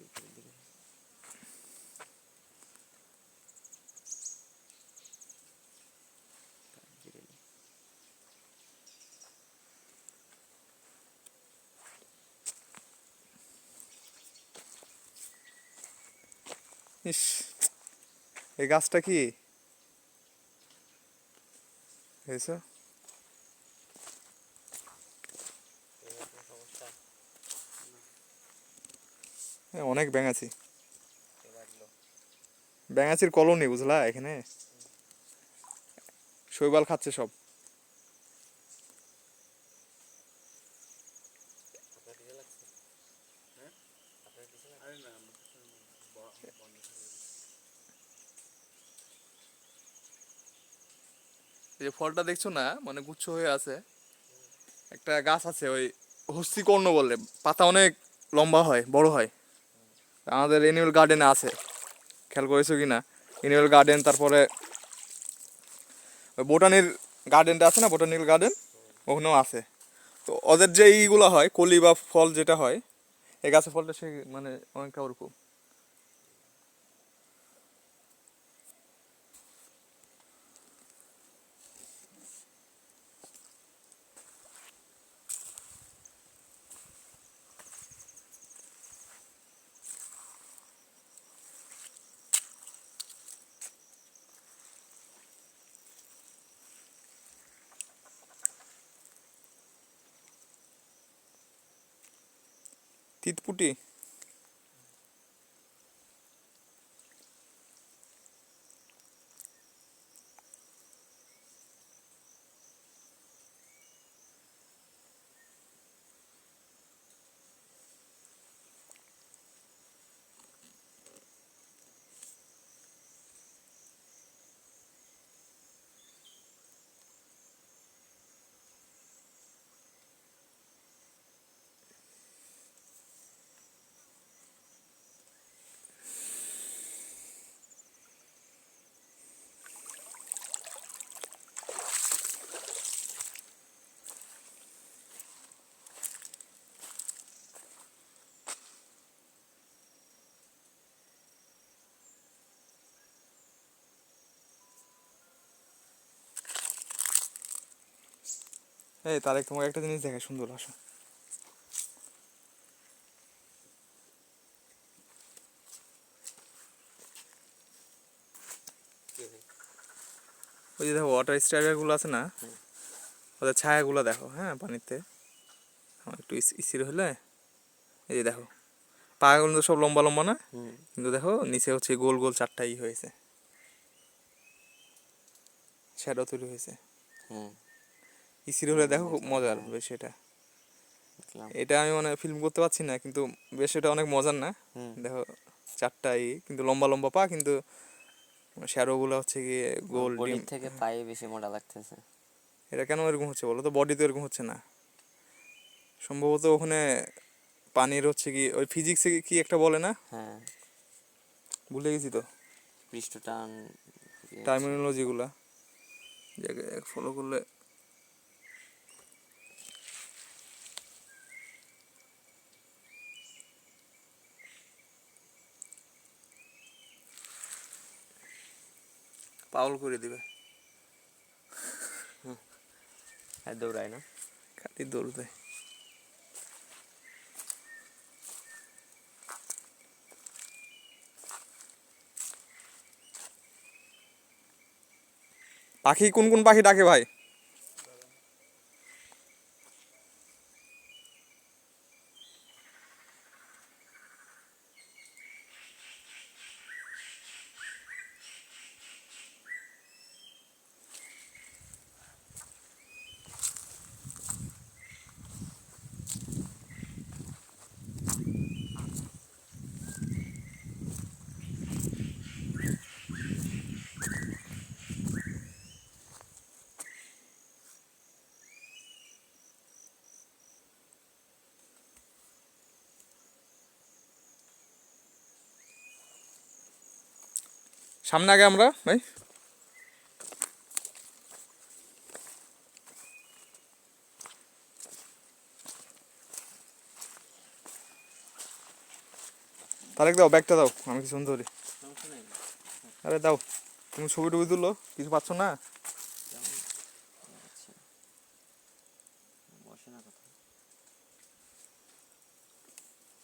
উপরের দিকে দার্জিলিং ইস এই গাছটা কি হয়েছে অনেক ব্যাঙাচি ব্যাঙাচির কলোনি বুঝলা এখানে? শৈবাল খাচ্ছে সব। হ্যাঁ? যে ফলটা দেখছ না মানে গুচ্ছ হয়ে আছে। একটা গাছ আছে ওই হস্তিকর্ণ বলে। পাতা অনেক লম্বা হয় বড় হয়। আমাদের এনিমেল গার্ডেনে আছে। খেয়াল করেছ কি না এনিমেল গার্ডেন তারপরে বোটানির গার্ডেনটা আছে না? বোটানিক্যাল গার্ডেন ওখানেও আছে। তো ওদের যে ইগুলো হয়, কলি বা ফল যেটা হয়, এই গাছের ফলটা সে মানে অনেকটা ওরকম। तितपुटे এই তারেক তোমাকে একটা জিনিস দেখে সুন্দর আসো। ওই যে দেখো ওয়াটার স্ট্রাইডারগুলো আছে না? ওদের ছায়াগুলো দেখো হ্যাঁ পানিতে। আমার একটু ইস- ইসির হলে। এই যে দেখো পাগুলো তো সব লম্বা লম্বা না? কিন্তু দেখো নিচে হচ্ছে গোল গোল চারটাই হয়েছে। শ্যাডো তৈরি হয়েছে। হ্যাঁ ইসির হলে দেখো খুব মজার বেশ এটা। এটা আমি মানে ফিল্ম করতে পারছি না কিন্তু বেশ এটা অনেক মজার না? দেখো চারটা ই কিন্তু লম্বা লম্বা পা কিন্তু শ্যাডোগুলো হচ্ছে গিয়ে গোল ডিম। থেকে পায়ে বেশি মোটা লাগতেছে। এটা কেন এরকম হচ্ছে বলো তো? বডি তো এরকম হচ্ছে না। সম্ভবত ওখানে পানির হচ্ছে কি ওই ফিজিক্সে কি একটা বলে না? হ্যাঁ। ভুলে গেছি তো। পৃষ্ঠটান টার্মিনোলজিগুলা ফলো করলে পাউল করে দিবে। হ্যাঁ দৌড়ায় না। খালি দৌড় দেয় পাখি কোন কোন পাখি ডাকে ভাই? সামনে আগে আমরা ভাই। তারেক দাও ব্যাগটা দাও আমি কি সমস্যা নেই আরে দাও তুমি ছবি টবি তুললো কিছু পাচ্ছ না?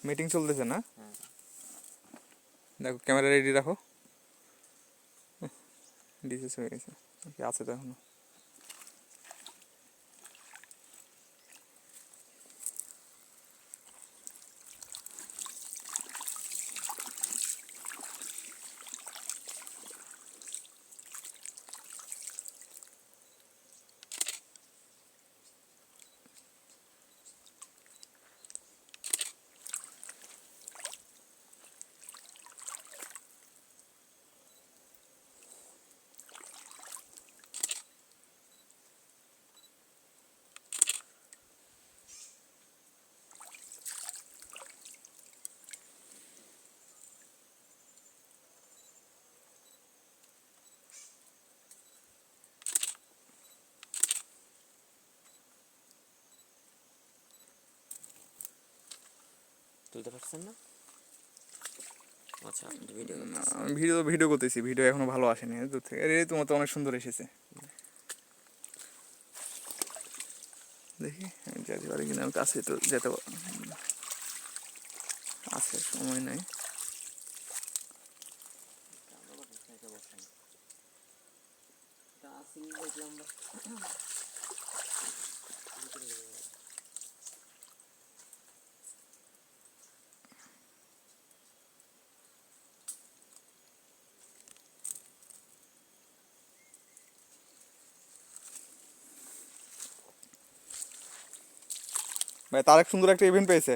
মিটিং চলতেছে না? হ্যাঁ। দেখো ক্যামেরা রেডি রাখো। ডিসেস হয়ে গেছে আছে তো এখনও। তুলতে পারছেন না? আচ্ছা ভিডিও আমি ভিডিও ভিডিও করতেছি। ভিডিও এখনও ভালো আসেনি দূর থেকে। রে তোমার তো অনেক সুন্দর এসেছে। দেখি আমি যেতে পারি কিনা আমি কাছে তো যেতে আছে সময় নাই। ভাই তারেক সুন্দর একটা ইভেন্ট পেয়েছে।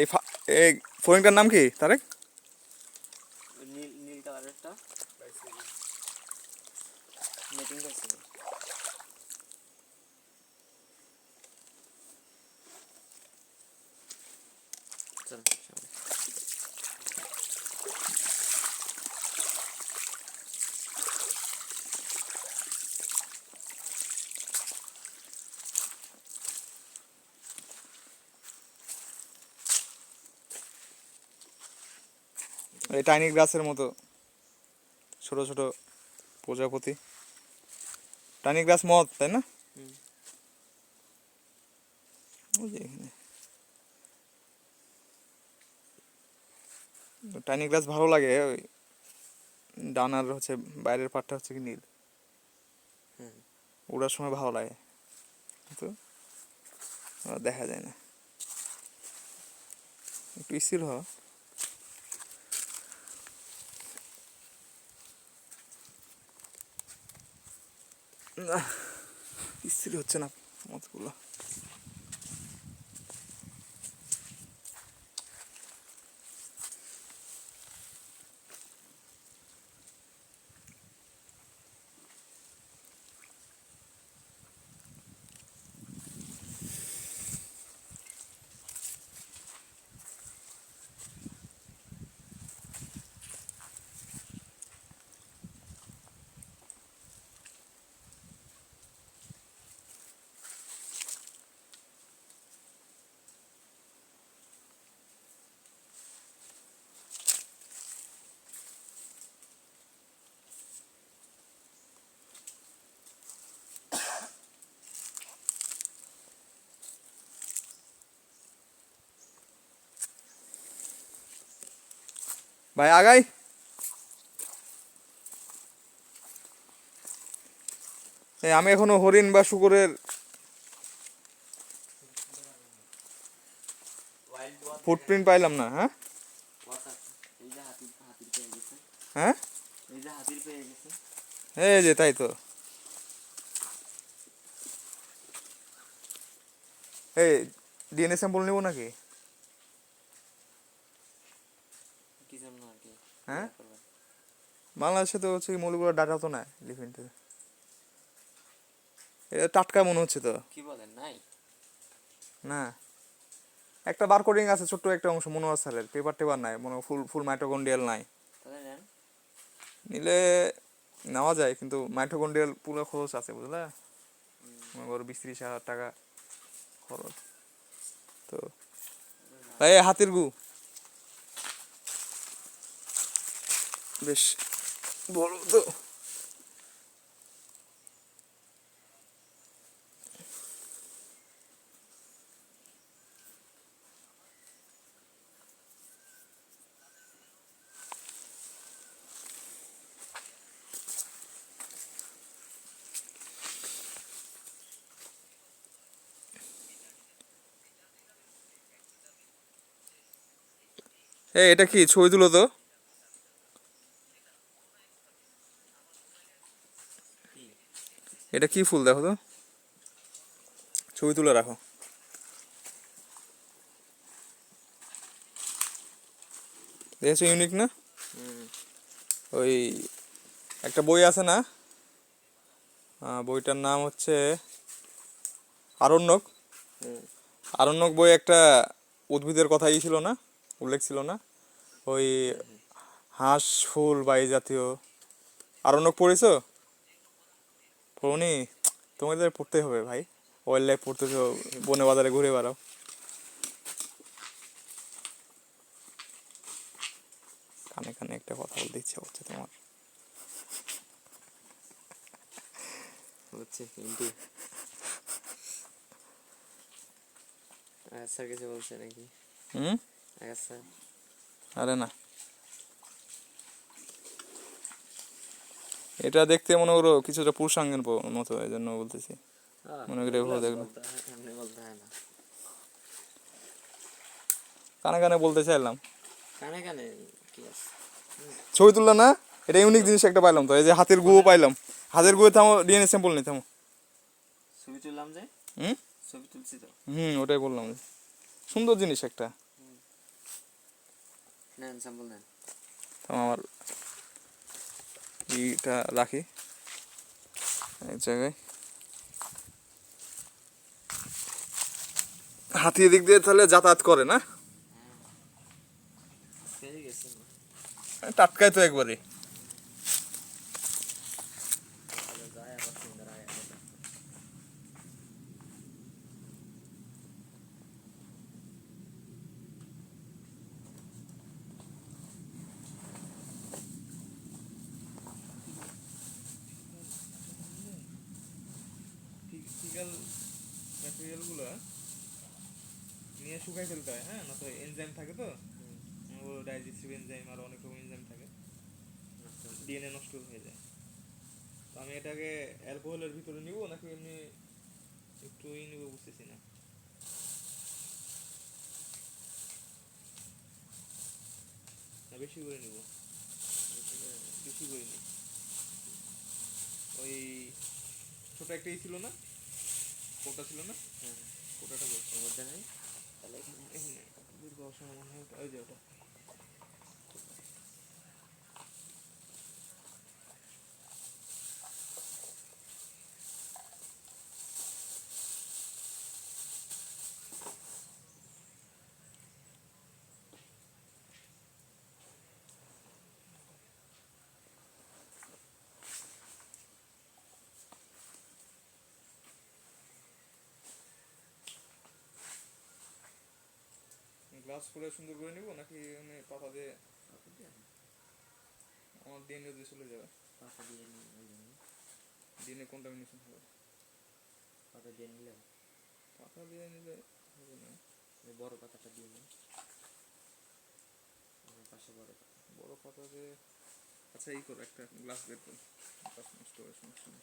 এই এই ফোরিংটার নাম কি তারেক? চল সামনে। এই টাইনি গ্রাসের মতো ছোট ছোট প্রজাপতি। টাইনি গ্রাস মদ তাই না? টাইনি গ্রাস ভালো লাগে ওই ডানার হচ্ছে বাইরের পাটটা হচ্ছে কি নীল। ওড়ার সময় ভালো লাগে। কিন্তু দেখা যায় না। একটু স্থির হ না স্থির হচ্ছে না মতগুলো ভাই আগাই আমি এখনও হরিণ বা শুকরের ফুটপ্রিন্ট পাইলাম না হ্যাঁ? হ্যাঁ? এই যে, তাই তো। এই ডিএনএ স্যাম্পল নেব নাকি কি জন্য আর কি হ্যাঁ? বাংলাদেশে তো হচ্ছে মৌলগুলো ডাটা তো নাই লিফিনতে এটা টাটকা মনে হচ্ছে তো। কি বলেন নাই? না। একটা বার কোডিং আছে ছোট্ট একটা অংশ মনোয়ার স্যারের। পেপার টেপার নাই মনে ফুল ফুল মাইটোকন্ডিয়াল নাই। নিলে নেওয়া যায় কিন্তু মাইটোকন্ডিয়াল পুরো খরচ আছে বুঝলা? মনে করো বিশ ত্রিশ হাজার টাকা খরচ। তো ভাই এই হাতির গু। বেশ বড় তো। এটা কি ছবি তুলো তো? এটা কি ফুল দেখো তো? ছবি তুলে রাখো। দেখেছ ইউনিক না? ওই একটা বই আছে না? বইটার নাম হচ্ছে আরণ্যক। আরণ্যক বই একটা উদ্ভিদের কথা ই ছিল না? উল্লেখ ছিল না? ওই হাঁস ফুল বা এই জাতীয়। আরণ্যক পড়েছো? পড়নি তোমাদের পড়তে হবে ভাই। ওয়াইল্ড লাইফ পড়তেছো বনে বাজারে ঘুরে বেড়াও। কানে কানে একটা কথা বলতে ইচ্ছা করছে তোমার। হচ্ছে কিন্তু। স্যার কিছু বলছে নাকি? হুম? স্যার আরে না। এটা দেখতে মনে করো কিছুটা পুরুষাঙ্গের মতো এই জন্য বলতেছি মনে করে এগুলো দেখল। হয়, হয় কানে কানে বলতে চাইলাম। কানে কানে ছবি তুললাম না? এটা ইউনিক জিনিস একটা পাইলাম তো এই যে হাতের গুও পাইলাম। হাতের গুয়ে থামো ডিএনএ স্যাম্পল নেই থামো। ছবি তুললাম যে? হুম? ছবি তুলছি তো। হুম ওটাই বললাম সুন্দর জিনিস একটা। নেন স্যাম্পল নেন। আমার ইটা রাখি। এক জায়গায়। হাতি এদিক দিয়ে তাহলে যাতায়াত করে না? না টাটকায় তো একবারে তাহলে যায় আবার সুন্দর আগে ফিজিক্যাল ম্যাটেরিয়ালগুলো নিয়ে শুকাই ফেলতে হয় হ্যাঁ? না তো এনজাইম থাকে তো? ও ডাইজেস্টিভ এনজাইম আর অনেক রকম এনজাইম থাকে। ডিএনএ নষ্ট হয়ে যায়। তো আমি এটাকে অ্যালকোহলের ভিতরে নিব নাকি এমনি একটু ই নিব বুঝতেছি না। না বেশি করে নিব। বেশি করে নিই ওই ছোট একটা ই ছিল না? কোটা ছিল না? হ্যাঁ। কোটাটা বলছি মধ্যে নেই? তাহলে এখানে এখানে দীর্ঘ অসময় মনে হয় ওই যে ওটা। গ্লাস করে সুন্দর করে নিব নাকি এমনি পাতা দিয়ে? আমার ডিএনএ দিয়ে চলে যাবে। পাতা দিয়ে নিই ওই জন্য। ডিএনএ কন্টামিনেশন হবে? পাতা দিয়ে নিলে? পাতা দিয়ে নিলে হবে না। বড় পাতাটা দিয়ে নিই পাশে বড় পাতা। বড় পাতা দিয়ে আচ্ছা এই করো একটা গ্লাস বের করো। গ্লাস নষ্ট হবে সমস্যা নেই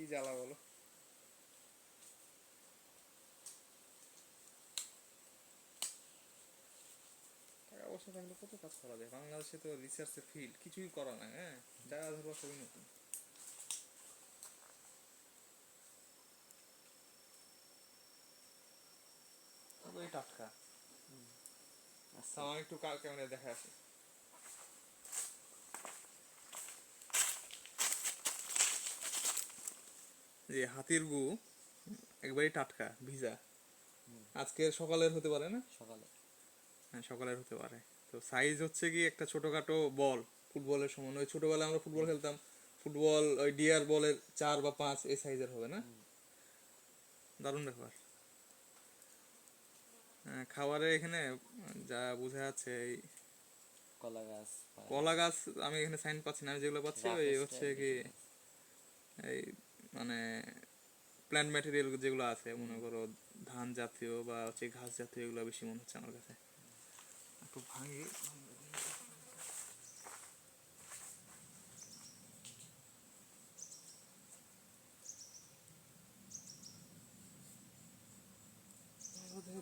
কি জ্বালা বলো? টাকা পয়সা থাকলে কত কাজ করা যায়? বাংলাদেশে তো রিসার্চের ফিল্ড কিছুই করা না হ্যাঁ? ধরবা সবই নতুন। টাটকা। আচ্ছা আমি একটু ক্যামেরায় দেখা আছে যে হাতির গু একবারই টাটকা ভিজা। আজকের সকালের হতে পারে না? সকালে। হ্যাঁ সকালের হতে পারে। তো সাইজ হচ্ছে কি একটা ছোটখাটো বল ফুটবলের সমান ওই ছোটবেলায় আমরা ফুটবল খেলতাম। ফুটবল ওই ডিয়ার বলের চার বা পাঁচ এই সাইজের হবে না? দারুণ ব্যাপার। হ্যাঁ, খাবারে এখানে যা বোঝা যাচ্ছে এই কলা গাছ কলা গাছ আমি এখানে সাইন পাচ্ছি না। আমি যেগুলো পাচ্ছি ওই হচ্ছে কি এই মানে প্ল্যান্ট ম্যাটেরিয়াল যেগুলো আছে মনে করো ধান জাতীয় বা হচ্ছে ঘাস জাতীয় এগুলো বেশি মনে হচ্ছে আমার কাছে। একটু ভাঙি।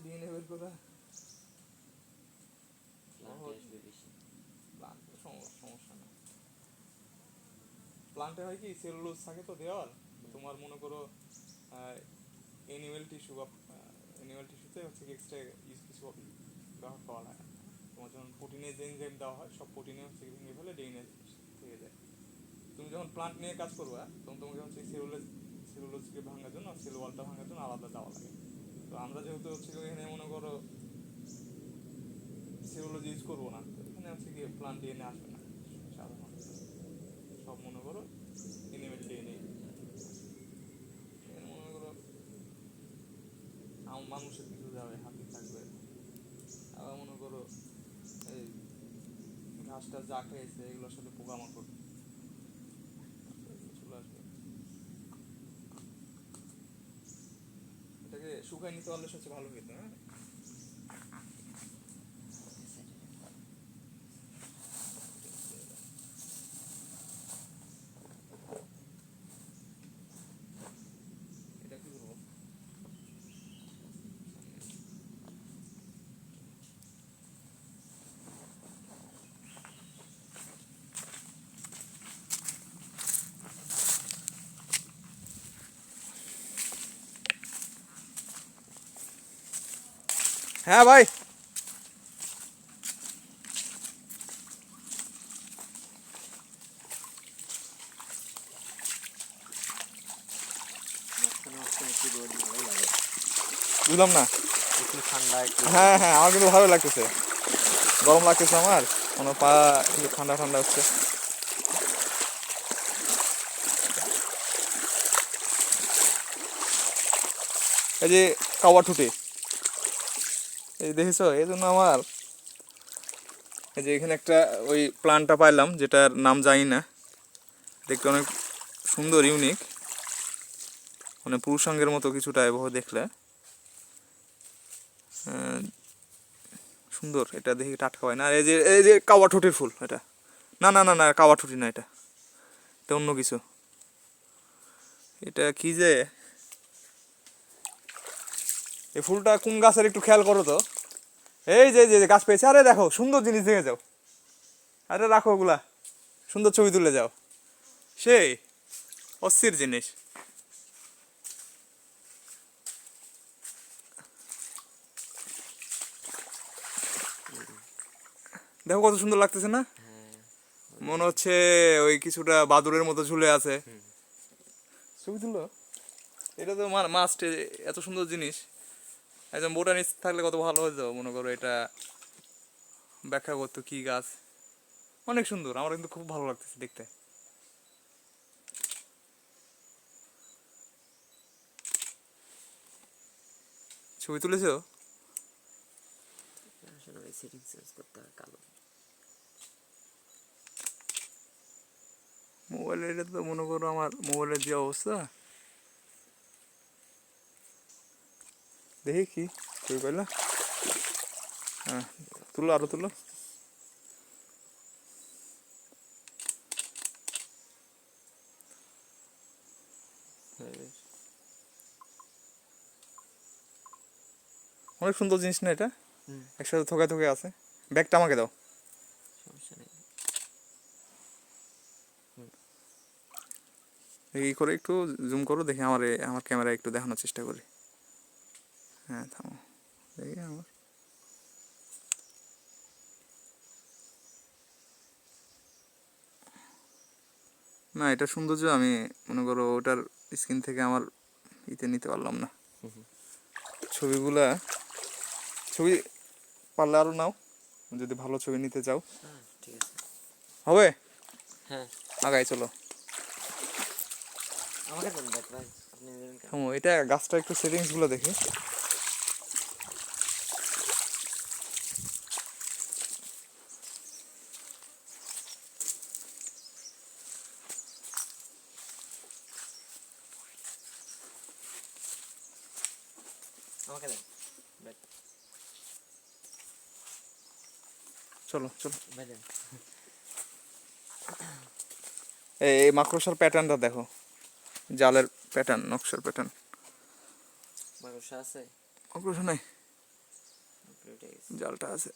ডিএনএ বের করা? প্লান্টে হয় কি সেলুলোজ থাকে তো দেওয়াল? তোমার মনে করো অ্যানিমেল টিস্যু বা অ্যানিমেল টিস্যুতে হচ্ছে এক্সট্রা কিছু ব্যবহার করা লাগে। তোমার যখন প্রোটিনের যে এনজাইম দেওয়া হয়, সব প্রোটিনে হচ্ছে ভেঙে ফেলে ডিএনএ থেকে যায়। তুমি যখন প্লান্ট নিয়ে কাজ করবা, তখন তোমাকে হচ্ছে সেলুলোজ সেলুলোজকে ভাঙার জন্য সেল ওয়ালটা ভাঙার জন্য আলাদা দেওয়া লাগে। তো আমরা যেহেতু হচ্ছে এখানে মনে করো সেগুলো ইউজ করব না, এখানে হচ্ছে কি প্লান্ট ডিএনএ আসবে না, সাধারণত। সব মনে করো এনিমেল ডিএনএ এখানে মনে করো আম- মানুষের কিছু যাবে, হাতি থাকবে। আবার মনে করো এই ঘাসটা যা খেয়েছে এগুলোর সাথে পোকামাকড়। চলে আসবে। এটাকে শুকাই নিতে পারলে সবচেয়ে ভালো খেতে হ্যাঁ? হ্যাঁ ভাই। বুঝলাম না। ঠান্ডা হ্যাঁ হ্যাঁ আমার কিন্তু ভালো লাগতেছে। গরম লাগতেছে আমার। কোনো পা একটু ঠান্ডা ঠান্ডা হচ্ছে। এই যে কাওয়া ঠুটি। এই দেখেছ? এই জন্য আমার এই যে এখানে একটা ওই প্লান্টটা পাইলাম, যেটার নাম জানি না। দেখতে অনেক সুন্দর ইউনিক মানে পুরুষাঙ্গের মতো কিছুটা এভাবে দেখলে। সুন্দর, এটা দেখি টাটকা হয় না। আর এই যে এই যে কাওয়া ঠুটির ফুল, এটা। না না না না, কাওয়া ঠুটি না এটা। এটা অন্য কিছু। এটা কি যে? এই ফুলটা কোন গাছের একটু খেয়াল করো তো। এই যে যে গাছ পেয়েছে। আরে দেখো সুন্দর জিনিস দেখে যাও। আরে রাখো ওগুলা। সুন্দর ছবি তুলে যাও। সেই অস্থির জিনিস। দেখো কত সুন্দর লাগতেছে না? মনে হচ্ছে ওই কিছুটা বাদুরের মতো ঝুলে আছে। ছবি তুলো। এটা তো মাস্ট এত সুন্দর জিনিস। একজন বোটানিস্ট থাকলে কত ভালো হতো মনে করো এটা ব্যাখ্যা করতো কি গাছ। অনেক সুন্দর আমার কিন্তু খুব ভালো লাগতেছে দেখতে। ছবি তুলেছো? মোবাইলের এটা তো মনে করো আমার মোবাইলের যে অবস্থা। দেখি কি ছবি পাইলা হ্যাঁ তুলো আরও তুলো। অনেক সুন্দর জিনিস না এটা? একসাথে থোকায় থোকে আছে। ব্যাগটা আমাকে দাও। এই করে একটু জুম করো দেখি আমার আমার ক্যামেরা একটু দেখানোর চেষ্টা করি হ্যাঁ থামো। দেখি আমার। না এটা সৌন্দর্য আমি মনে করো ওটার স্ক্রিন থেকে আমার ইতে নিতে পারলাম না। ছবিগুলা ছবি পারলে আরও নাও। যদি ভালো ছবি নিতে চাও। ঠিক আছে। হবে? হ্যাঁ। আগাই চলো। আমাকে এটা গাছটা একটু সেটিংসগুলো দেখি। আমাকে দেন। চলো চলো। এই মাকড়সার প্যাটার্নটা দেখো। জালের প্যাটার্ন নকশার প্যাটার্ন মাকড়সা আছে? মাকড়সা নাই। জালটা আছে।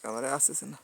ক্যামেরায় আসতেছে না।